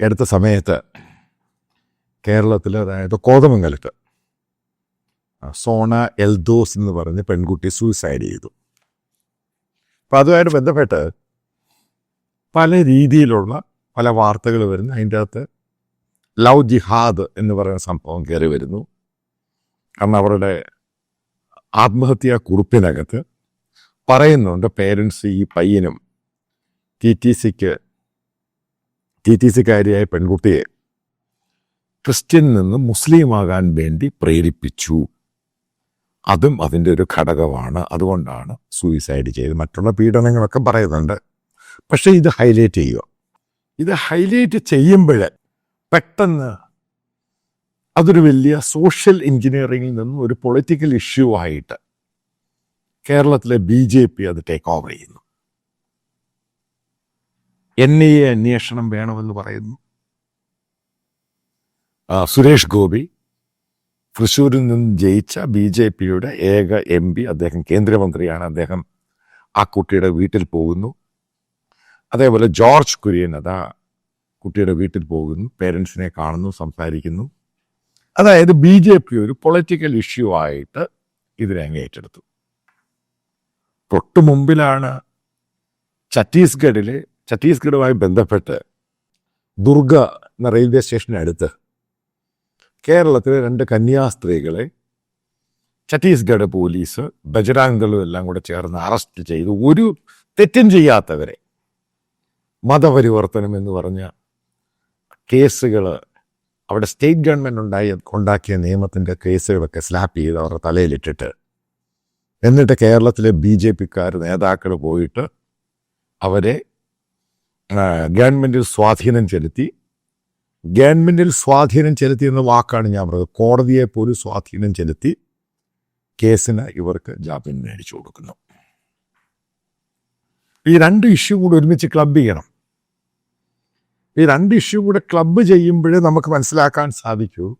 എടുത്ത സമയത്ത് കേരളത്തിൽ അതായത് കോതമംഗലത്ത് സോണ എൽദോസ് എന്ന് പറഞ്ഞ് പെൺകുട്ടി സൂയിസൈഡ് ചെയ്തു. അപ്പം അതുമായിട്ട് ബന്ധപ്പെട്ട് പല രീതിയിലുള്ള പല വാർത്തകൾ വരുന്നു. അതിന്റെ അകത്ത് ലവ് ജിഹാദ് എന്ന് പറയുന്ന സംഭവം കയറി വരുന്നു. കാരണം അവരുടെ ആത്മഹത്യാ കുറിപ്പിനകത്ത് പറയുന്നുണ്ട് പേരൻസ് ഈ പയ്യനും ടി ടി സിക്ക് ടി ടി സിക്കാരിയായ പെൺകുട്ടിയെ ക്രിസ്ത്യൻ നിന്ന് മുസ്ലിം ആകാൻ വേണ്ടി പ്രേരിപ്പിച്ചു. അതും അതിന്റെ ഒരു ഘടകമാണ്. അതുകൊണ്ടാണ് സൂയിസൈഡ് ചെയ്ത് മറ്റുള്ള പീഡനങ്ങളൊക്കെ പറയുന്നുണ്ട്. പക്ഷേ ഇത് ഹൈലൈറ്റ് ചെയ്യുക. ഇത് ഹൈലൈറ്റ് ചെയ്യുമ്പോൾ പെട്ടെന്ന് അതൊരു വലിയ സോഷ്യൽ എഞ്ചിനീയറിംഗിൽ നിന്നും ഒരു പൊളിറ്റിക്കൽ ഇഷ്യൂ ആയിട്ട് കേരളത്തിലെ ബി ജെ പി അത് ടേക്ക് ഓവർ ചെയ്യുന്നു. എൻ ഐ എ അന്വേഷണം വേണമെന്ന് പറയുന്നു. സുരേഷ് ഗോപി തൃശ്ശൂരിൽ നിന്ന് ജയിച്ച ബി ജെ പിയുടെ ഏക എം പി അദ്ദേഹം കേന്ദ്രമന്ത്രിയാണ്. അദ്ദേഹം ആ കുട്ടിയുടെ വീട്ടിൽ പോകുന്നു. അതേപോലെ ജോർജ് കുര്യൻ അതാ കുട്ടിയുടെ വീട്ടിൽ പോകുന്നു. പേരൻസിനെ കാണുന്നു സംസാരിക്കുന്നു. അതായത് ബി ജെ പി ഒരു പൊളിറ്റിക്കൽ ഇഷ്യൂ ആയിട്ട് ഇതിനെ അങ്ങ് ഏറ്റെടുത്തു. തൊട്ടു മുമ്പിലാണ് ഛത്തീസ്ഗഡിലെ ഛത്തീസ്ഗഡുമായി ബന്ധപ്പെട്ട് ദുർഗ എന്ന റെയിൽവേ സ്റ്റേഷനടുത്ത് കേരളത്തിലെ രണ്ട് കന്യാസ്ത്രീകളെ ഛത്തീസ്ഗഡ് പോലീസ് ബജരാംഗളും എല്ലാം കൂടെ ചേർന്ന് അറസ്റ്റ് ചെയ്തു. ഒരു തെറ്റും ചെയ്യാത്തവരെ മതപരിവർത്തനം എന്ന് പറഞ്ഞ കേസുകൾ അവിടെ സ്റ്റേറ്റ് ഗവൺമെന്റ് ഉണ്ടായി ഉണ്ടാക്കിയ നിയമത്തിന്റെ കേസുകളൊക്കെ സ്ലാപ്പ് ചെയ്ത് അവരുടെ തലയിലിട്ടിട്ട് എന്നിട്ട് കേരളത്തിലെ ബി ജെ പിക്കാർ നേതാക്കൾ പോയിട്ട് അവരെ ഗവൺമെന്റിൽ സ്വാധീനം ചെലുത്തി. ഗവൺമെന്റിൽ സ്വാധീനം ചെലുത്തി എന്ന വാക്കാണ് ഞാൻ പറഞ്ഞത്. കോടതിയെ പോലും സ്വാധീനം ചെലുത്തി കേസിന് ഇവർക്ക് ജാമ്യം മേടിച്ചു കൊടുക്കുന്നു. ഈ രണ്ട് ഇഷ്യൂ കൂടെ ഒരുമിച്ച് ക്ലബ് ചെയ്യണം. ഈ രണ്ട് ഇഷ്യൂ കൂടെ ക്ലബ്ബ് ചെയ്യുമ്പോഴേ നമുക്ക് മനസ്സിലാക്കാൻ സാധിക്കൂ.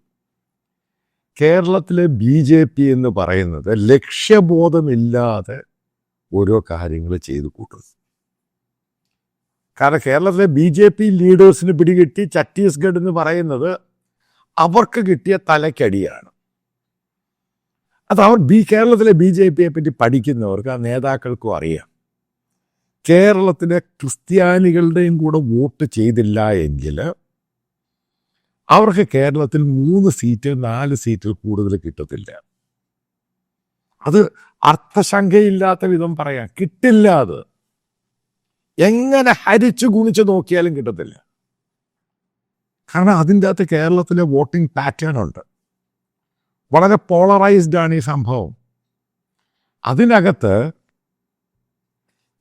കേരളത്തിലെ ബി ജെ പി എന്ന് പറയുന്നത് ലക്ഷ്യബോധമില്ലാതെ ഓരോ കാര്യങ്ങൾ ചെയ്തു കൂട്ടുന്നു. കാരണം കേരളത്തിലെ ബി ജെ പി ലീഡേഴ്സിന് പിടികിട്ടി ഛത്തീസ്ഗഡ് എന്ന് പറയുന്നത് അവർക്ക് കിട്ടിയ തലക്കടിയാണ്. അത് അവർ ബി കേരളത്തിലെ ബി ജെ പിയെ പറ്റി പഠിക്കുന്നവർക്ക് ആ നേതാക്കൾക്കും അറിയാം. കേരളത്തിലെ ക്രിസ്ത്യാനികളുടെയും കൂടെ വോട്ട് ചെയ്തില്ല എങ്കിൽ അവർക്ക് കേരളത്തിൽ മൂന്ന് സീറ്റ് നാല് സീറ്റിൽ കൂടുതൽ കിട്ടത്തില്ല. അത് അർത്ഥശങ്കയില്ലാത്ത വിധം പറയാം. കിട്ടില്ല അത്. എങ്ങനെ ഹരിച്ചു ഗുണിച്ച് നോക്കിയാലും കിട്ടത്തില്ല. കാരണം അതിന്റെ അകത്ത് കേരളത്തിലെ വോട്ടിംഗ് പാറ്റേൺ ഉണ്ട്. വളരെ പോളറൈസ്ഡ് ആണ് ഈ സംഭവം. അതിനകത്ത്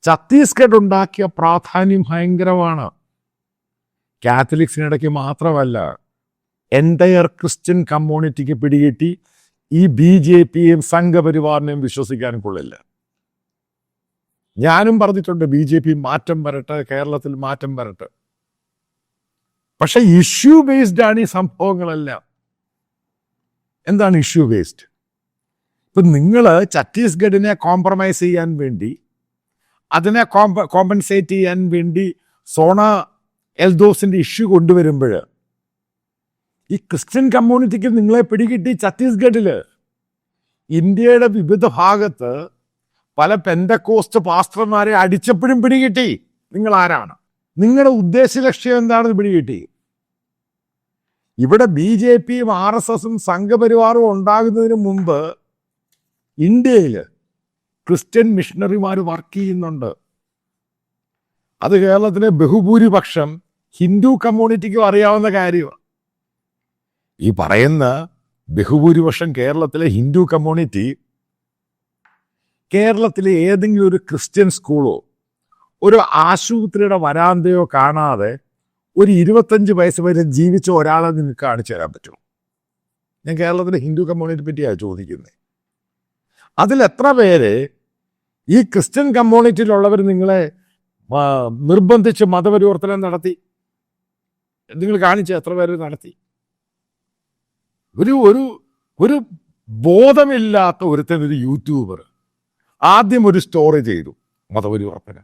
ഛത്തീസ്ഗഡ് ഉണ്ടാക്കിയ പ്രാധാന്യം ഭയങ്കരമാണ്. കാത്തലിക്സിനിടയ്ക്ക് മാത്രമല്ല എന്റയർ ക്രിസ്ത്യൻ കമ്മ്യൂണിറ്റിക്ക് പിടികിട്ടി ഈ ബി ജെ പിയും സംഘപരിവാറിനെയും വിശ്വസിക്കാൻ കൊള്ളില്ല. ഞാനും പറഞ്ഞിട്ടുണ്ട് ബി ജെ പി മാറ്റം വരട്ടെ കേരളത്തിൽ മാറ്റം വരട്ടെ. പക്ഷെ ഇഷ്യൂ ബേസ്ഡ് ആണ് ഈ സംഭവങ്ങളെല്ലാം. എന്താണ് ഇഷ്യൂ ബേസ്ഡ് ഇപ്പൊ നിങ്ങൾ ഛത്തീസ്ഗഡിനെ കോംപ്രമൈസ് ചെയ്യാൻ വേണ്ടി അതിനെ കോമ്പ കോമ്പൻസേറ്റ് ചെയ്യാൻ വേണ്ടി സോണ എൽദോസിന്റെ ഇഷ്യൂ കൊണ്ടുവരുമ്പോൾ ഈ ക്രിസ്ത്യൻ കമ്മ്യൂണിറ്റിക്ക് നിങ്ങളെ പിടികിട്ടി ഛത്തീസ്ഗഡിൽ ഇന്ത്യയുടെ വിവിധ ഭാഗത്ത് പല പെന്തക്കോസ്റ്റ് പാസ്റ്റർമാരെ അടിച്ചപ്പോഴും പിടികിട്ടി. നിങ്ങൾ ആരാണ് നിങ്ങളുടെ ഉദ്ദേശ ലക്ഷ്യം എന്താണെന്ന് പിടികിട്ടി. ഇവിടെ ബി ജെ പിയും ആർ എസ് എസും സംഘപരിവാറും ഉണ്ടാകുന്നതിന് മുമ്പ് ഇന്ത്യയിൽ ക്രിസ്ത്യൻ മിഷണറിമാർ വർക്ക് ചെയ്യുന്നുണ്ട്. അത് കേരളത്തിലെ ബഹുഭൂരിപക്ഷം ഹിന്ദു കമ്മ്യൂണിറ്റിക്കും അറിയാവുന്ന കാര്യമാണ്. ഈ പറയുന്ന ബഹുഭൂരിപക്ഷം കേരളത്തിലെ ഹിന്ദു കമ്മ്യൂണിറ്റി കേരളത്തിലെ ഏതെങ്കിലും ഒരു ക്രിസ്ത്യൻ സ്കൂളോ ഒരു ആശുപത്രിയുടെ വരാന്തയോ കാണാതെ ഒരു ഇരുപത്തഞ്ച് വയസ്സ് വരെ ജീവിച്ച ഒരാളെ നിങ്ങൾക്ക് കാണിച്ചു തരാൻ പറ്റുമോ? ഞാൻ കേരളത്തിലെ ഹിന്ദു കമ്മ്യൂണിറ്റി പറ്റിയാണ് ചോദിക്കുന്നത്. അതിൽ എത്ര പേര് ഈ ക്രിസ്ത്യൻ കമ്മ്യൂണിറ്റിയിലുള്ളവർ നിങ്ങളെ നിർബന്ധിച്ച് മതപരിവർത്തനം നടത്തി? നിങ്ങൾ കാണിച്ച എത്ര പേര് നടത്തി? ഒരു ഒരു ഒരു ബോധമില്ലാത്ത ഒരുത്തൻ ഒരു യൂട്യൂബർ. ആദ്യം ഒരു സ്റ്റോറി ചെയ്തു മതപരിവർത്തനം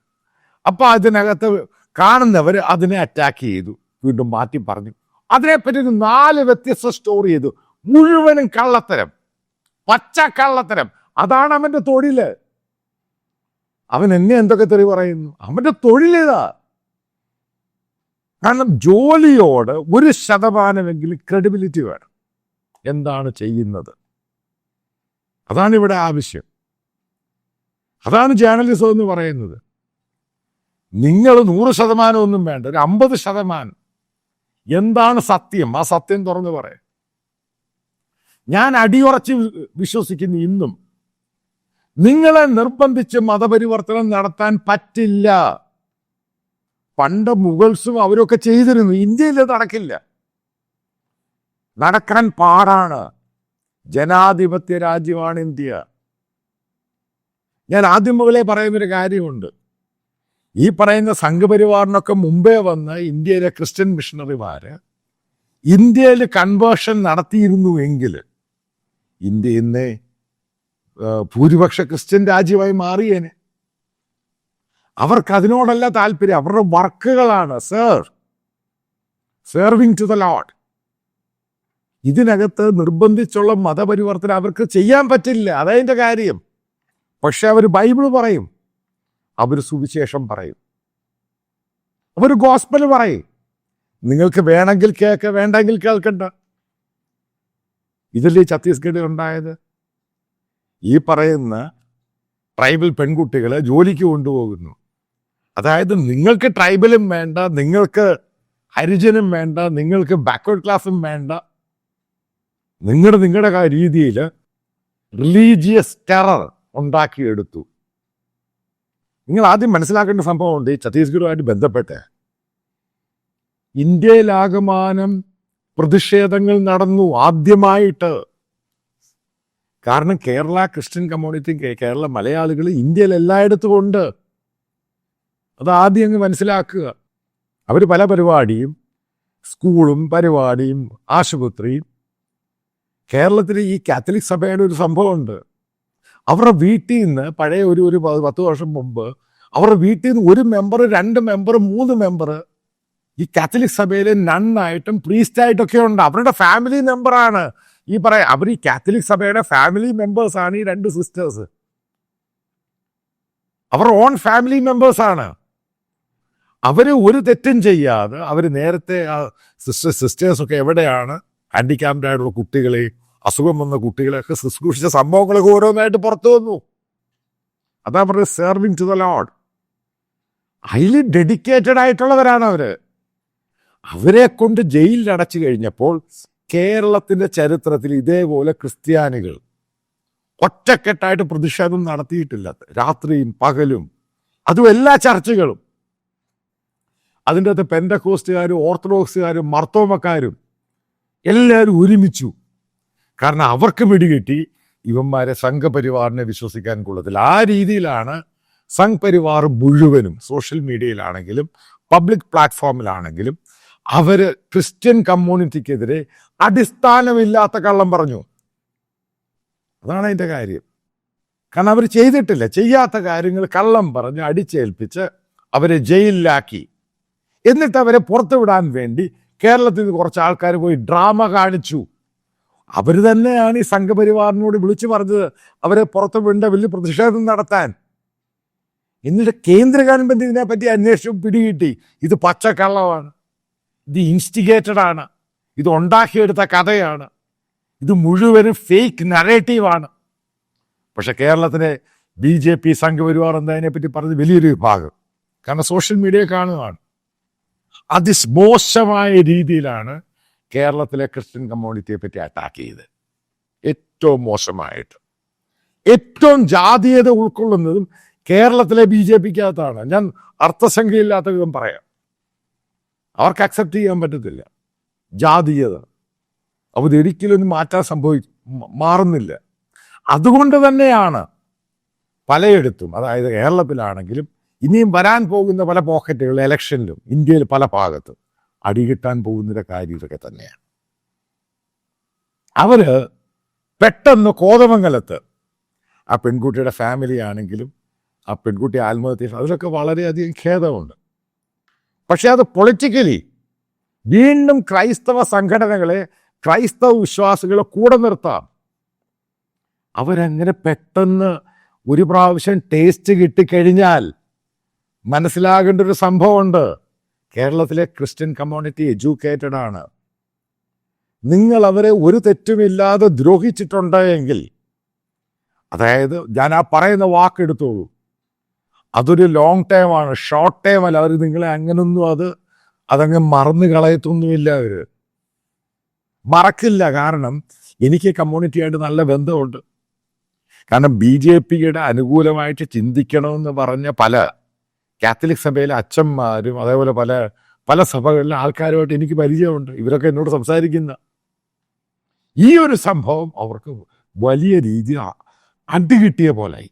അപ്പൊ അതിനകത്ത് കാണുന്നവർ അതിനെ അറ്റാക്ക് ചെയ്തു. വീണ്ടും മാറ്റി പറഞ്ഞു. അതിനെപ്പറ്റി ഒരു നാല് വ്യത്യസ്ത സ്റ്റോറി ചെയ്തു. മുഴുവനും കള്ളത്തരം. പച്ച കള്ളത്തരം. അതാണ് അവന്റെ തൊഴിൽ അവൻ എന്നെ എന്തൊക്കെ തെറി പറയുന്നു? അവന്റെ തൊഴിലിതാ കാരണം ജോലിയോട് ഒരു ശതമാനമെങ്കിലും ക്രെഡിബിലിറ്റി വേണം. എന്താണ് ചെയ്യുന്നത്? അതാണ് ഇവിടെ ആവശ്യം. അതാണ് ജേർണലിസം എന്ന് പറയുന്നത്. നിങ്ങൾ നൂറ് ശതമാനം ഒന്നും വേണ്ട ഒരു അമ്പത് ശതമാനം. എന്താണ് സത്യം? ആ സത്യം തുറന്നു പറയാം. ഞാൻ അടിയുറച്ച് വിശ്വസിക്കുന്നു ഇന്നും. നിങ്ങളെ നിർബന്ധിച്ച് മതപരിവർത്തനം നടത്താൻ പറ്റില്ല. പണ്ട് മുഗൾസും അവരൊക്കെ ചെയ്തിരുന്നു. ഇന്ത്യയിൽ നടക്കില്ല. നടക്കാൻ പാടാണ്. ജനാധിപത്യ രാജ്യമാണ് ഇന്ത്യ. ഞാൻ ആദ്യം മുതലേ പറയുന്നൊരു കാര്യമുണ്ട്. ഈ പറയുന്ന സംഘപരിവാറിനൊക്കെ മുമ്പേ വന്ന് ഇന്ത്യയിലെ ക്രിസ്ത്യൻ മിഷണറിമാര് ഇന്ത്യയിൽ കൺവേർഷൻ നടത്തിയിരുന്നു എങ്കിൽ ഇന്ത്യ ഇന്ന് ഭൂരിപക്ഷ ക്രിസ്ത്യൻ രാജ്യമായി മാറിയേനെ. അവർക്ക് അതിനോടല്ല താല്പര്യം. അവരുടെ വർക്കുകളാണ് sir serving to the Lord ഇതിനകത്ത് നിർബന്ധിച്ചുള്ള മതപരിവർത്തനം അവർക്ക് ചെയ്യാൻ പറ്റില്ല. അതതിന്റെ കാര്യം. പക്ഷെ അവർ ബൈബിൾ പറയും. അവർ സുവിശേഷം പറയും. അവർ ഗോസ്പൽ പറയും. നിങ്ങൾക്ക് വേണമെങ്കിൽ കേൾക്ക വേണ്ടെങ്കിൽ കേൾക്കണ്ട. ഇതല്ലേ ഛത്തീസ്ഗഡിൽ ഉണ്ടായത് ഈ പറയുന്ന ട്രൈബൽ പെൺകുട്ടികളെ ജോലിക്ക് കൊണ്ടുപോകുന്നു. അതായത് നിങ്ങൾക്ക് ട്രൈബലും വേണ്ട നിങ്ങൾക്ക് ഹരിജനും വേണ്ട നിങ്ങൾക്ക് ബാക്ക്വേർഡ് ക്ലാസ്സും വേണ്ട. നിങ്ങളുടെ നിങ്ങളുടെ രീതിയിൽ റിലീജിയസ് ടെറർ ഉണ്ടാക്കിയെടുത്തു. നിങ്ങൾ ആദ്യം മനസ്സിലാക്കേണ്ട സംഭവമുണ്ട് ഈ ഛത്തീസ്ഗഡുമായിട്ട് ബന്ധപ്പെട്ട്. ഇന്ത്യയിലാകമാനം പ്രതിഷേധങ്ങൾ നടന്നു ആദ്യമായിട്ട്. കാരണം കേരള ക്രിസ്ത്യൻ കമ്മ്യൂണിറ്റി കേരള മലയാളികൾ ഇന്ത്യയിൽ എല്ലായിടത്തും ഉണ്ട്. അത് ആദ്യം അങ്ങ് മനസ്സിലാക്കുക. അവർ പല പരിപാടിയും സ്കൂളും പരിപാടിയും ആശുപത്രിയും. കേരളത്തിൽ ഈ കാത്തലിക് സഭയുടെ ഒരു സംഭവമുണ്ട്. അവരുടെ വീട്ടിൽ നിന്ന് പഴയ ഒരു ഒരു പത്ത് വർഷം മുമ്പ് അവരുടെ വീട്ടിൽ നിന്ന് ഒരു മെമ്പർ രണ്ട് മെമ്പർ മൂന്ന് മെമ്പർ ഈ കാത്തലിക് സഭയിൽ നണ്ണായിട്ടും പ്രീസ്റ്റായിട്ടൊക്കെ ഉണ്ട് അവരുടെ ഫാമിലി മെമ്പറാണ് ഈ പറയാം അവർ ഈ കാത്തലിക് സഭയുടെ ഫാമിലി മെമ്പേഴ്സ് ആണ് ഈ രണ്ട് സിസ്റ്റേഴ്സ് അവർ ഓൺ ഫാമിലി മെമ്പേഴ്സ് ആണ്. അവർ ഒരു തെറ്റും ചെയ്യാതെ അവർ നേരത്തെ ആ സിസ്റ്റേഴ്സ് ഒക്കെ എവിടെയാണ്? ഹാൻഡിക്യാപ്ഡ് ആയിട്ടുള്ള കുട്ടികളെ അസുഖം വന്ന കുട്ടികളെയൊക്കെ ശുശ്രൂഷിച്ച സംഭവങ്ങളൊക്കെ ഓരോന്നായിട്ട് പുറത്തു വന്നു. അതാ പറഞ്ഞത് സെർവിങ് ടു ദ ലോഡ് അതിൽ ഡെഡിക്കേറ്റഡ് ആയിട്ടുള്ളവരാണ് അവർ. അവരെ കൊണ്ട് ജയിലിൽ അടച്ചു കഴിഞ്ഞപ്പോൾ കേരളത്തിന്റെ ചരിത്രത്തിൽ ഇതേപോലെ ക്രിസ്ത്യാനികൾ ഒറ്റക്കെട്ടായിട്ട് പ്രതിഷേധം നടത്തിയിട്ടില്ല. രാത്രിയും പകലും അതും എല്ലാ ചർച്ചകളും. അതിന്റെ അകത്ത് പെൻഡക്കോസ്റ്റുകാരും ഓർത്തഡോക്സുകാരും മർത്തോമക്കാരും എല്ലാവരും ഒരുമിച്ചു. കാരണം അവർക്ക് പിടികിട്ടി ഇവന്മാരെ സംഘപരിവാറിനെ വിശ്വസിക്കാൻ കൊള്ളത്തില്ല. ആ രീതിയിലാണ് സംഘപരിവാർ മുഴുവനും സോഷ്യൽ മീഡിയയിലാണെങ്കിലും പബ്ലിക് പ്ലാറ്റ്ഫോമിലാണെങ്കിലും അവർ ക്രിസ്ത്യൻ കമ്മ്യൂണിറ്റിക്കെതിരെ അടിസ്ഥാനമില്ലാത്ത കള്ളം പറഞ്ഞു. അതാണ് അതിന്റെ കാര്യം. കാരണം അവർ ചെയ്തിട്ടില്ല. ചെയ്യാത്ത കാര്യങ്ങൾ കള്ളം പറഞ്ഞ് അടിച്ചേൽപ്പിച്ച് അവരെ ജയിലിലാക്കി. എന്നിട്ട് അവരെ പുറത്തുവിടാൻ വേണ്ടി കേരളത്തിൽ നിന്ന് കുറച്ച് ആൾക്കാർ പോയി ഡ്രാമ കാണിച്ചു. അവർ തന്നെയാണ് ഈ സംഘപരിവാറിനോട് വിളിച്ചു പറഞ്ഞത്. അവരെ പുറത്ത് വിണ്ട വലിയ പ്രതിഷേധം നടത്താൻ. എന്നിട്ട് കേന്ദ്ര ഗവൺമെന്റ് ഇതിനെപ്പറ്റി അന്വേഷണം പിടികിട്ടി. ഇത് പച്ചക്കള്ളമാണ്. ഇത് ഇൻസ്റ്റിഗേറ്റഡ് ആണ്. ഇത് ഉണ്ടാക്കിയെടുത്ത കഥയാണ്. ഇത് മുഴുവനും ഫേക്ക് നറേറ്റീവാണ് പക്ഷെ കേരളത്തിലെ ബി ജെ പി സംഘപരിവാർ എന്നതിനെപ്പറ്റി പറഞ്ഞ് വലിയൊരു വിഭാഗം. കാരണം സോഷ്യൽ മീഡിയ കാണുകയാണ് അതിമോശമായ രീതിയിലാണ് കേരളത്തിലെ ക്രിസ്ത്യൻ കമ്മ്യൂണിറ്റിയെ പറ്റി അറ്റാക്ക് ചെയ്ത്. ഏറ്റവും മോശമായിട്ട്. ഏറ്റവും ജാതീയത ഉൾക്കൊള്ളുന്നതും കേരളത്തിലെ ബി ജെ പിക്കകത്താണ്. ഞാൻ അർത്ഥസംഖ്യയില്ലാത്ത വിധം പറയാം. അവർക്ക് അക്സെപ്റ്റ് ചെയ്യാൻ പറ്റത്തില്ല. ജാതീയത. അവരൊരിക്കലും ഒന്നും മാറ്റാൻ സംഭവി മാറുന്നില്ല. അതുകൊണ്ട് തന്നെയാണ് പലയിടത്തും അതായത് കേരളത്തിലാണെങ്കിലും ഇനിയും വരാൻ പോകുന്ന പല പോക്കറ്റുകൾ ഇലക്ഷനിലും ഇന്ത്യയിൽ പല ഭാഗത്തും. അടികിട്ടാൻ പോകുന്നതിന്റെ കാര്യം ഇതൊക്കെ തന്നെയാണ്. അവർ പെട്ടെന്ന് കോതമംഗലത്ത് ആ പെൺകുട്ടിയുടെ ഫാമിലി ആണെങ്കിലും ആ പെൺകുട്ടി ആത്മഹത്യ അതിലൊക്കെ വളരെയധികം ഖേദമുണ്ട്. പക്ഷെ അത് പൊളിറ്റിക്കലി വീണ്ടും ക്രൈസ്തവ സംഘടനകളെ ക്രൈസ്തവ വിശ്വാസികളെ കൂടെ നിർത്താം. അവരങ്ങനെ പെട്ടെന്ന് ഒരു പ്രാവശ്യം ടേസ്റ്റ് കിട്ടിക്കഴിഞ്ഞാൽ മനസ്സിലാകേണ്ട ഒരു സംഭവമുണ്ട്. കേരളത്തിലെ ക്രിസ്ത്യൻ കമ്മ്യൂണിറ്റി എഡ്യൂക്കേറ്റഡ് ആണ്. നിങ്ങൾ അവരെ ഒരു തെറ്റുമില്ലാതെ ദ്രോഹിച്ചിട്ടുണ്ട് എങ്കിൽ അതായത് ഞാൻ ആ പറയുന്ന വാക്കെടുത്തോളൂ അതൊരു ലോങ് ടൈം ആണ്. ഷോർട്ട് ടൈം അല്ല. അവർ നിങ്ങളെ അങ്ങനൊന്നും അത് അതങ്ങ് മറന്നു കളയത്തൊന്നുമില്ല അവർ മറക്കില്ല. കാരണം എനിക്ക് കമ്മ്യൂണിറ്റിയായിട്ട് നല്ല ബന്ധമുണ്ട്. കാരണം ബി ജെ പിയുടെ അനുകൂലമായിട്ട് ചിന്തിക്കണമെന്ന് പറഞ്ഞ പല കാത്തലിക് സഭയിലെ അച്ഛന്മാരും അതേപോലെ പല പല സഭകളിലെ ആൾക്കാരുമായിട്ട് എനിക്ക് പരിചയമുണ്ട്. ഇവരൊക്കെ എന്നോട് സംസാരിക്കുന്ന ഈ ഒരു സംഭവം അവർക്ക് വലിയ രീതി അടി കിട്ടിയ പോലായി.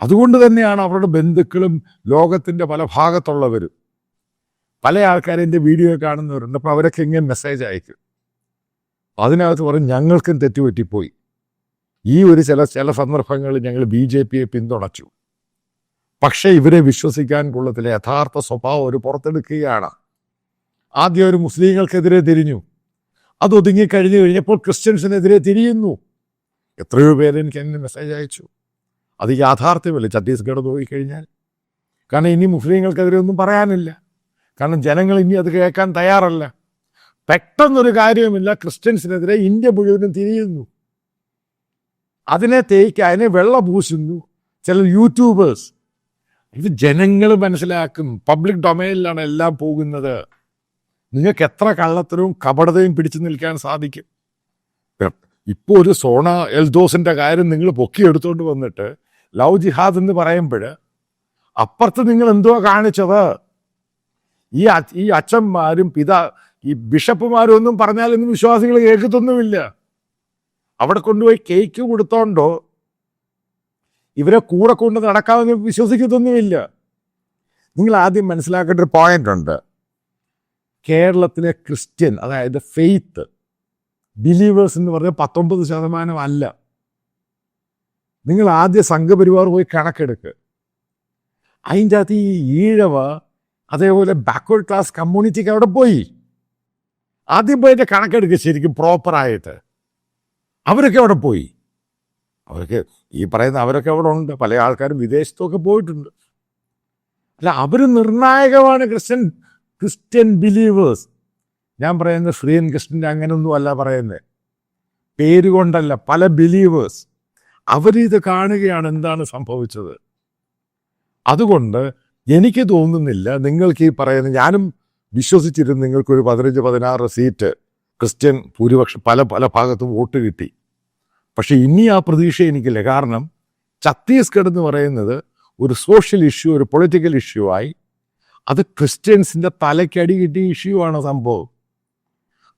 അതുകൊണ്ട് തന്നെയാണ് അവരുടെ ബന്ധുക്കളും ലോകത്തിന്റെ പല ഭാഗത്തുള്ളവരും. പല ആൾക്കാരും എന്റെ വീഡിയോ കാണുന്നവരുണ്ട്. അപ്പോൾ അവരൊക്കെ ഇങ്ങനെ മെസ്സേജ് അയക്കും. അതിനകത്ത് പറയും ഞങ്ങൾക്കും തെറ്റുപറ്റിപ്പോയി. ഈ ഒരു ചില ചില സന്ദർഭങ്ങളിൽ ഞങ്ങൾ ബി ജെ പിയെ പിന്തുണച്ചു. പക്ഷേ ഇവരെ വിശ്വസിക്കാൻ കൊള്ളത്തില്ല. യഥാർത്ഥ സ്വഭാവം ഒരു പുറത്തെടുക്കുകയാണ്. ആദ്യം ഒരു മുസ്ലിങ്ങൾക്കെതിരെ തിരിഞ്ഞു. അത് ഒതുങ്ങി കഴിഞ്ഞു കഴിഞ്ഞപ്പോൾ ക്രിസ്ത്യൻസിനെതിരെ തിരിയുന്നു. എത്രയോ പേര് എനിക്ക് എന്നെ മെസ്സേജ് അയച്ചു. അത് യാഥാർത്ഥ്യമല്ല? ഛത്തീസ്ഗഡ് കഴിഞ്ഞാൽ. കാരണം ഇനി മുസ്ലിങ്ങൾക്കെതിരെ ഒന്നും പറയാനില്ല. കാരണം ജനങ്ങൾ ഇനി അത് കേൾക്കാൻ തയ്യാറല്ല. പെട്ടെന്നൊരു കാര്യവുമില്ല. ക്രിസ്ത്യൻസിനെതിരെ ഇന്ത്യ മുഴുവനും തിരിയുന്നു. അതിനെ തേക്ക് അതിനെ വെള്ള പൂശുന്നു. ചില യൂട്യൂബേഴ്സ് ഇത് ജനങ്ങൾ മനസ്സിലാക്കും. പബ്ലിക് ഡൊമൈനിലാണ് എല്ലാം പോകുന്നത്. നിങ്ങൾക്ക് എത്ര കള്ളത്തരവും കപടതയും പിടിച്ചു നിൽക്കാൻ സാധിക്കും. ഇപ്പോൾ ഒരു സോണ എൽദോസിന്റെ കാര്യം നിങ്ങൾ പൊക്കിയെടുത്തോണ്ട് വന്നിട്ട് ലവ് ജിഹാദ് എന്ന് പറയുമ്പോൾ അപ്പുറത്ത് നിങ്ങൾ എന്തോ കാണിച്ചത്? ഈ ഈ അച്ഛന്മാരും പിതാ ഈ ബിഷപ്പുമാരും ഒന്നും പറഞ്ഞാലൊന്നും വിശ്വാസികൾ കേൾക്കത്തൊന്നുമില്ല. അവിടെ കൊണ്ടുപോയി കേക്ക് കൊടുത്തോണ്ടോ? ഇവരെ കൂടെ കൊണ്ട് നടക്കാമെന്ന് വിശ്വസിക്കത്തൊന്നുമില്ല. നിങ്ങൾ ആദ്യം മനസ്സിലാക്കേണ്ട ഒരു പോയിന്റ് ഉണ്ട്. കേരളത്തിലെ ക്രിസ്ത്യൻ അതായത് ഫെയ്ത്ത് ബിലീവേഴ്സ് എന്ന് പറഞ്ഞാൽ പത്തൊമ്പത് ശതമാനം അല്ല. നിങ്ങൾ ആദ്യ സംഘപരിവാർ പോയി കണക്കെടുക്ക്. അതിന്റെ അകത്ത് ഈ ഈഴവ അതേപോലെ ബാക്ക്വേർഡ് ക്ലാസ് കമ്മ്യൂണിറ്റിക്ക് അവിടെ പോയി. ആദ്യം പോയിട്ട് കണക്കെടുക്കുക ശരിക്കും പ്രോപ്പറായിട്ട് അവരൊക്കെ അവിടെ പോയി. അവരൊക്കെ ഈ പറയുന്ന അവരൊക്കെ അവിടെ ഉണ്ട്. പല ആൾക്കാരും വിദേശത്തൊക്കെ പോയിട്ടുണ്ട്. അല്ല അവർ നിർണായകമാണ് ക്രിസ്ത്യൻ ക്രിസ്ത്യൻ ബിലീവേഴ്സ്. ഞാൻ പറയുന്നത് ശ്രീയൻ കൃഷ്ണന്റെ അങ്ങനെയൊന്നും അല്ല പറയുന്നത്. പേരുകൊണ്ടല്ല പല ബിലീവേഴ്സ്. അവരിത് കാണുകയാണ് എന്താണ് സംഭവിച്ചത്. അതുകൊണ്ട് എനിക്ക് തോന്നുന്നില്ല നിങ്ങൾക്ക് ഈ പറയുന്ന ഞാനും വിശ്വസിച്ചിരുന്നു നിങ്ങൾക്കൊരു പതിനഞ്ച് പതിനാറ് സീറ്റ് ക്രിസ്ത്യൻ ഭൂരിപക്ഷം പല പല ഭാഗത്തും വോട്ട് കിട്ടി. പക്ഷെ ഇനി ആ പ്രതീക്ഷ എനിക്കില്ല. കാരണം ഛത്തീസ്ഗഡ് എന്ന് പറയുന്നത് ഒരു സോഷ്യൽ ഇഷ്യൂ ഒരു പൊളിറ്റിക്കൽ ഇഷ്യൂ ആയി അത് ക്രിസ്ത്യൻസിന്റെ തലയ്ക്കടി കിട്ടിയ ഇഷ്യൂ ആണ് സംഭവം.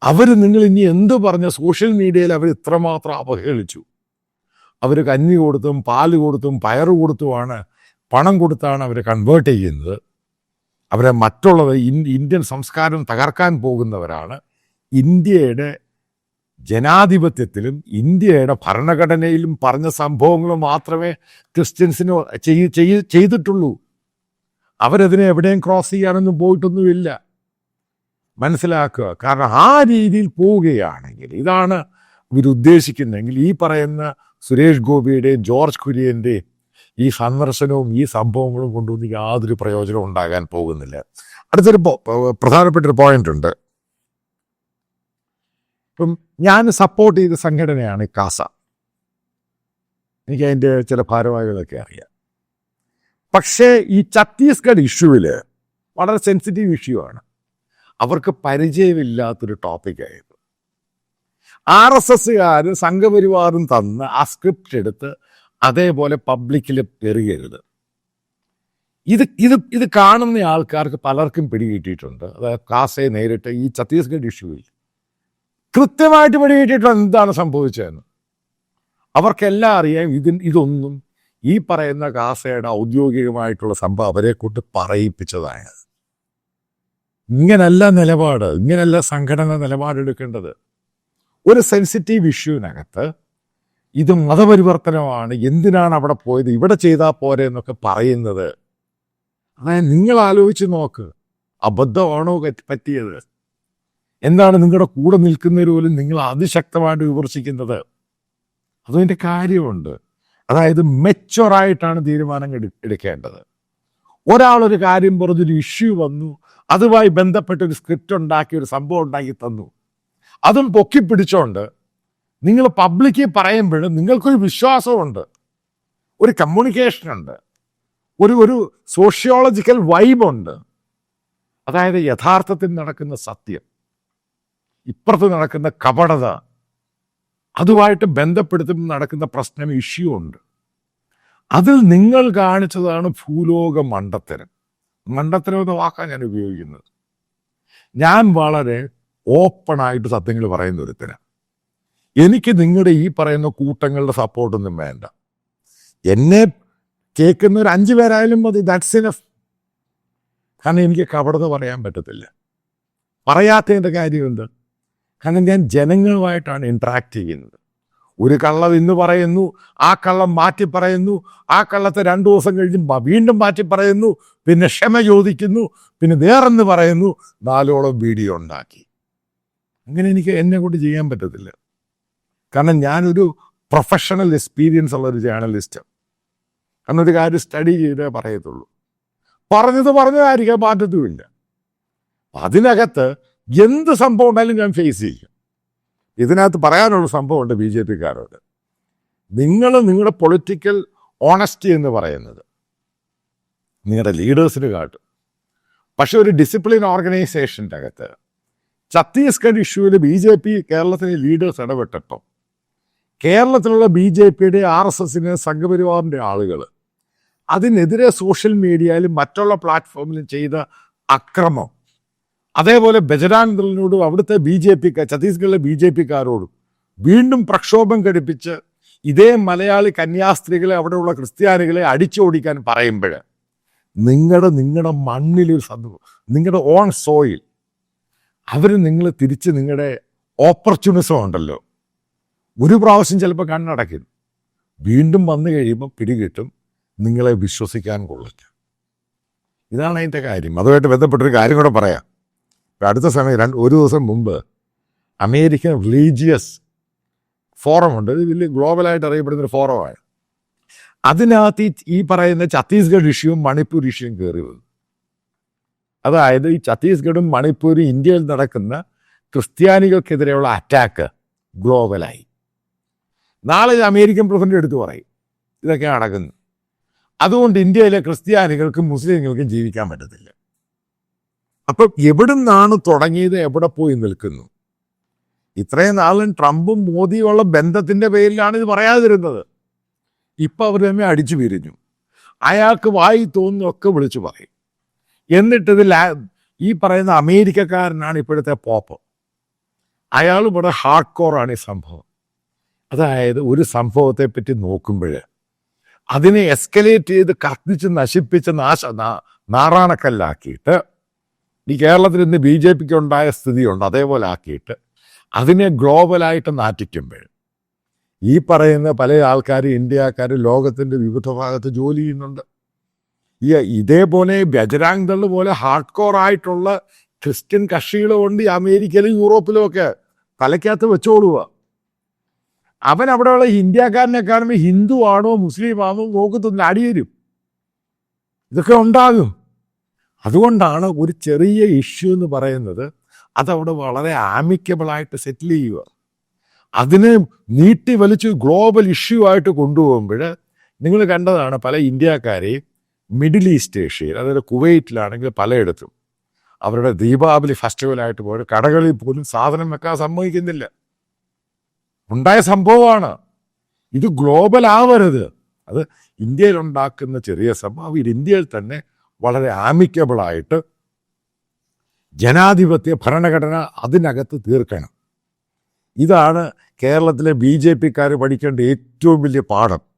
അവർ നിങ്ങൾ ഇനി എന്ത് പറഞ്ഞ സോഷ്യൽ മീഡിയയിൽ അവർ ഇത്രമാത്രം അപഹേളിച്ചു അവർ കഞ്ഞി കൊടുത്തും പാൽ കൊടുത്തും പയറ് കൊടുത്തുമാണ് പണം കൊടുത്താണ് അവരെ കൺവേർട്ട് ചെയ്യുന്നത്. അവരെ മറ്റുള്ളവർ ഇന്ത്യൻ സംസ്കാരം തകർക്കാൻ പോകുന്നവരാണ്. ഇന്ത്യയുടെ ജനാധിപത്യത്തിലും ഇന്ത്യയുടെ ഭരണഘടനയിലും പറഞ്ഞ സംഭവങ്ങൾ മാത്രമേ ക്രിസ്ത്യൻസിന് ചെയ്- ചെയ്- ചെയ്തിട്ടുള്ളൂ. അവരതിനെ എവിടെയും ക്രോസ് ചെയ്യാനൊന്നും പോയിട്ടൊന്നുമില്ല. മനസ്സിലാക്കുക. കാരണം ആ രീതിയിൽ പോവുകയാണെങ്കിൽ ഇതാണ് ഇവരുദ്ദേശിക്കുന്നതെങ്കിൽ ഈ പറയുന്ന സുരേഷ് ഗോപിയുടെയും ജോർജ് കുര്യന്റെയും ഈ സന്ദർശനവും ഈ സംഭവങ്ങളും കൊണ്ടുവന്ന് യാതൊരു പ്രയോജനവും ഉണ്ടാകാൻ പോകുന്നില്ല. അടുത്തൊരു പ്രധാനപ്പെട്ടൊരു പോയിന്റ് ഉണ്ട്. ഇപ്പം ഞാൻ സപ്പോർട്ട് ചെയ്ത സംഘടനയാണ് കാസ. എനിക്ക് അതിന്റെ ചില ഭാരവാഹികളൊക്കെ അറിയാം. പക്ഷേ ഈ ഛത്തീസ്ഗഡ് ഇഷ്യൂവിൽ വളരെ സെൻസിറ്റീവ് ഇഷ്യൂ ആണ്. അവർക്ക് പരിചയമില്ലാത്തൊരു ടോപ്പിക്കായിരുന്നു ആർ എസ് എസ്സുകാർ സംഘപരിവാറും തന്ന് ആ സ്ക്രിപ്റ്റ് എടുത്ത് അതേപോലെ പബ്ലിക്കിൽ എറിയരുത് ഇത് ഇത് ഇത് കാണുന്ന ആൾക്കാർക്ക് പലർക്കും പിടികിട്ടിയിട്ടുണ്ട്. അതായത് കാസയെ നേരിട്ട് ഈ ഛത്തീസ്ഗഡ് ഇഷ്യൂവിൽ കൃത്യമായിട്ട് പിടികിട്ടിയിട്ടുണ്ട് എന്താണ് സംഭവിച്ചതെന്ന്. അവർക്കെല്ലാം അറിയാം ഇതിൻ ഇതൊന്നും ഈ പറയുന്ന കാസയുടെ ഔദ്യോഗികമായിട്ടുള്ള സംഭവം അവരെ കൊണ്ട് ഇങ്ങനല്ല നിലപാട് ഇങ്ങനല്ല സംഘടന നിലപാടെടുക്കേണ്ടത്. ഒരു സെൻസിറ്റീവ് ഇഷ്യൂവിനകത്ത് ഇത് മതപരിവർത്തനമാണ് എന്തിനാണ് അവിടെ പോയത് ഇവിടെ ചെയ്താൽ പോരെ എന്നൊക്കെ പറയുന്നത്. അതായത് നിങ്ങൾ ആലോചിച്ച് നോക്ക് അബദ്ധമാണോ പറ്റിയത്? എന്താണ് നിങ്ങളുടെ കൂടെ നിൽക്കുന്നവർ പോലും നിങ്ങൾ അതിശക്തമായിട്ട് വിമർശിക്കുന്നത്? അതിന്റെ കാര്യമുണ്ട്. അതായത് മെച്ചുവറായിട്ടാണ് തീരുമാനങ്ങൾ എടു- എടുക്കേണ്ടത്. ഒരാളൊരു കാര്യം പറഞ്ഞൊരു ഇഷ്യൂ വന്നു അതുമായി ബന്ധപ്പെട്ട ഒരു സ്ക്രിപ്റ്റ് ഉണ്ടാക്കി ഒരു സംഭവം ഉണ്ടാക്കി തന്നു. അതും പൊക്കി പിടിച്ചോണ്ട് നിങ്ങൾ പബ്ലിക്കിൽ പറയുമ്പോഴും നിങ്ങൾക്കൊരു വിശ്വാസമുണ്ട് ഒരു കമ്മ്യൂണിക്കേഷൻ ഉണ്ട് ഒരു ഒരു സോഷ്യോളജിക്കൽ വൈബുണ്ട് അതായത് യഥാർത്ഥത്തിൽ നടക്കുന്ന സത്യം. ഇപ്പുറത്ത് നടക്കുന്ന കപടത അതുമായിട്ട് ബന്ധപ്പെടുത്തുമ്പോൾ നടക്കുന്ന പ്രശ്നം ഇഷ്യൂ ഉണ്ട്. അതിൽ നിങ്ങൾ കാണിച്ചതാണ് ഭൂലോക മണ്ടത്തരം. മണ്ടത്തരം എന്ന വാക്കാണ് ഞാൻ ഉപയോഗിക്കുന്നത്. ഞാൻ വളരെ ഓപ്പണായിട്ട് സത്യങ്ങൾ പറയുന്ന ഒരുത്തരാണ് എനിക്ക് നിങ്ങളുടെ ഈ പറയുന്ന കൂട്ടങ്ങളുടെ സപ്പോർട്ടൊന്നും വേണ്ട. എന്നെ കേൾക്കുന്ന ഒരു അഞ്ചു പേരായാലും മതി. ദാറ്റ്സ് ഇനഫ് കാരണം എനിക്ക് കപടത പറയാൻ പറ്റത്തില്ല. പറയാത്തതിന്റെ കാര്യമുണ്ട് കാരണം ഞാൻ ജനങ്ങളുമായിട്ടാണ് ഇൻട്രാക്ട് ചെയ്യുന്നത്. ഒരു കള്ളം ഇന്ന് പറയുന്നു ആ കള്ളം മാറ്റി പറയുന്നു ആ കള്ളത്തെ രണ്ട് ദിവസം കഴിഞ്ഞ് വീണ്ടും മാറ്റി പറയുന്നു പിന്നെ ക്ഷമ ചോദിക്കുന്നു പിന്നെ വേറെന്ന് പറയുന്നു നാലോളം വീഡിയോ ഉണ്ടാക്കി. അങ്ങനെ എനിക്ക് എന്നെ കൊണ്ട് ചെയ്യാൻ പറ്റത്തില്ല. കാരണം ഞാനൊരു പ്രൊഫഷണൽ എക്സ്പീരിയൻസ് ഉള്ള ഒരു ജേർണലിസ്റ്റ് കാരണം ഒരു കാര്യം സ്റ്റഡി ചെയ്തേ പറയത്തുള്ളൂ. പറഞ്ഞത് പറഞ്ഞതായിരിക്കാൻ മാറ്റത്തുമില്ല. അതിനകത്ത് എന്ത് സംഭവം ഉണ്ടായാലും ഞാൻ ഫേസ് ചെയ്യും. ഇതിനകത്ത് പറയാനുള്ള സംഭവമുണ്ട് ബി ജെ പിക്കാരോട്. നിങ്ങൾ നിങ്ങളുടെ പൊളിറ്റിക്കൽ ഓണസ്റ്റി എന്ന് പറയുന്നത് നിങ്ങളുടെ ലീഡേഴ്സിന് കാട്ടും. പക്ഷെ ഒരു ഡിസിപ്ലിൻ ഓർഗനൈസേഷന്റെ അകത്ത് ഛത്തീസ്ഗഡ് ഇഷ്യൂവിൽ ബി ജെ പി കേരളത്തിലെ ലീഡേഴ്സ് ഇടപെട്ടപ്പോൾ കേരളത്തിലുള്ള ബി ജെ പിയുടെ ആർ എസ് എസിന് സംഘപരിവാറിന്റെ ആളുകൾ അതിനെതിരെ സോഷ്യൽ മീഡിയയിലും മറ്റുള്ള പ്ലാറ്റ്ഫോമിലും ചെയ്ത അക്രമം അതേപോലെ ബജരാങ് ദളിനോടും അവിടുത്തെ ബി ജെ പി ഛത്തീസ്ഗഡിലെ ബി ജെ പിക്കാരോടും വീണ്ടും പ്രക്ഷോഭം ഘടിപ്പിച്ച് ഇതേ മലയാളി കന്യാസ്ത്രീകളെ അവിടെയുള്ള ക്രിസ്ത്യാനികളെ അടിച്ചോടിക്കാൻ പറയുമ്പോൾ നിങ്ങളുടെ നിങ്ങളുടെ മണ്ണിലൊരു സംഭവം നിങ്ങളുടെ ഓൺ സോയിൽ അവർ നിങ്ങൾ തിരിച്ച് നിങ്ങളുടെ ഓപ്പർച്യൂണിസം ഉണ്ടല്ലോ. ഒരു പ്രാവശ്യം ചിലപ്പോൾ കണ്ണടയ്ക്കും വീണ്ടും വന്നു കഴിയുമ്പോൾ പിടികിട്ടും. നിങ്ങളെ വിശ്വസിക്കാൻ കൊള്ളില്ല. ഇതാണ് അതിന്റെ കാര്യം. അതുമായിട്ട് ബന്ധപ്പെട്ടൊരു കാര്യം കൂടെ പറയാം. അടുത്ത സമയം രണ്ട് ഒരു ദിവസം മുമ്പ് അമേരിക്കൻ റിലീജിയസ് ഫോറം ഉണ്ട് ഇത് വലിയ ഗ്ലോബലായിട്ട് അറിയപ്പെടുന്ന ഒരു ഫോറമാണ്. അതിനകത്ത് ഈ- പറയുന്ന ഛത്തീസ്ഗഡ് ഇഷ്യൂവും മണിപ്പൂർ ഇഷ്യൂവും കയറി വന്നു. അതായത് ഈ ഛത്തീസ്ഗഡും മണിപ്പൂരും ഇന്ത്യയിൽ നടക്കുന്ന ക്രിസ്ത്യാനികൾക്കെതിരെയുള്ള അറ്റാക്ക് ഗ്ലോബലായി. നാളെ അമേരിക്കൻ പ്രസിഡന്റ് എടുത്തു പറയും. ഇതൊക്കെ നടക്കുന്നു അതുകൊണ്ട് ഇന്ത്യയിലെ ക്രിസ്ത്യാനികൾക്കും മുസ്ലിങ്ങൾക്കും ജീവിക്കാൻ പറ്റത്തില്ല. അപ്പം എവിടുന്നാണ് തുടങ്ങിയത്? എവിടെ പോയി നിൽക്കുന്നു? ഇത്രയും നാളും ട്രംപും മോദിയുള്ള ബന്ധത്തിന്റെ പേരിലാണ് ഇത് പറയാതിരുന്നത്. ഇപ്പൊ അവർ തമ്മിൽ അടിച്ചു പിരിഞ്ഞു. അയാൾക്ക് വായി തോന്നുന്നൊക്കെ വിളിച്ചു പറയും. എന്നിട്ടിത് ലാ ഈ പറയുന്ന അമേരിക്കക്കാരനാണ് ഇപ്പോഴത്തെ പോപ്പ്. അയാൾ ഇവിടെ ഹാർഡ് കോറാണ് ഈ സംഭവം. അതായത് ഒരു സംഭവത്തെ പറ്റി നോക്കുമ്പോൾ അതിനെ എസ്കലേറ്റ് ചെയ്ത് കത്തിച്ച് നശിപ്പിച്ച് നാശ നാറാണക്കല്ലാക്കിയിട്ട് ഈ കേരളത്തിൽ ഇന്ന് ബി ജെ പിക്ക് ഉണ്ടായ സ്ഥിതിയുണ്ട്. അതേപോലെ ആക്കിയിട്ട് അതിനെ ഗ്ലോബലായിട്ട് നാറ്റിക്കുമ്പോൾ ഈ പറയുന്ന പല ആൾക്കാർ ഇന്ത്യക്കാർ ലോകത്തിന്റെ വിവിധ ഭാഗത്ത് ജോലി ചെയ്യുന്നുണ്ട്. ഈ ഇതേപോലെ ബജരാങ് ദൾ പോലെ ഹാർഡ് കോർ ആയിട്ടുള്ള ക്രിസ്ത്യൻ കക്ഷികളുണ്ട് ഈ അമേരിക്കയിലും യൂറോപ്പിലും ഒക്കെ തലയ്ക്കകത്ത് വെച്ചോളുക. അവൻ അവിടെയുള്ള ഇന്ത്യക്കാരനെ കാണുമ്പോൾ ഹിന്ദു ആണോ മുസ്ലിം ആണോ നോക്കത്തൊന്നും അടിയരും. ഇതൊക്കെ ഉണ്ടാകും. അതുകൊണ്ടാണ് ഒരു ചെറിയ ഇഷ്യൂ എന്ന് പറയുന്നത് അതവിടെ വളരെ ആമിക്കബിളായിട്ട് സെറ്റിൽ ചെയ്യുക. അതിനെ നീട്ടി വലിച്ച് ഗ്ലോബൽ ഇഷ്യൂ ആയിട്ട് കൊണ്ടുപോകുമ്പോൾ നിങ്ങൾ കണ്ടതാണ് പല ഇന്ത്യക്കാരെയും മിഡിൽ ഈസ്റ്റ് ഏഷ്യയിൽ അതായത് കുവൈറ്റിലാണെങ്കിൽ പലയിടത്തും അവരുടെ ദീപാവലി ഫെസ്റ്റിവലായിട്ട് പോലും കടകളിൽ പോലും സാധനം വെക്കാൻ സമ്മതിക്കുന്നില്ല. ഉണ്ടായ സംഭവമാണ്. ഇത് ഗ്ലോബൽ ആവരുത്. അത് ഇന്ത്യയിൽ ഉണ്ടാക്കുന്ന ചെറിയ സംഭവം ഇത് ഇന്ത്യയിൽ തന്നെ വളരെ ആമിക്കബിളായിട്ട് ജനാധിപത്യ ഭരണഘടന അതിനകത്ത് തീർക്കണം. ഇതാണ് കേരളത്തിലെ ബി ജെ പിക്കാർ പഠിക്കേണ്ട ഏറ്റവും വലിയ പാഠം.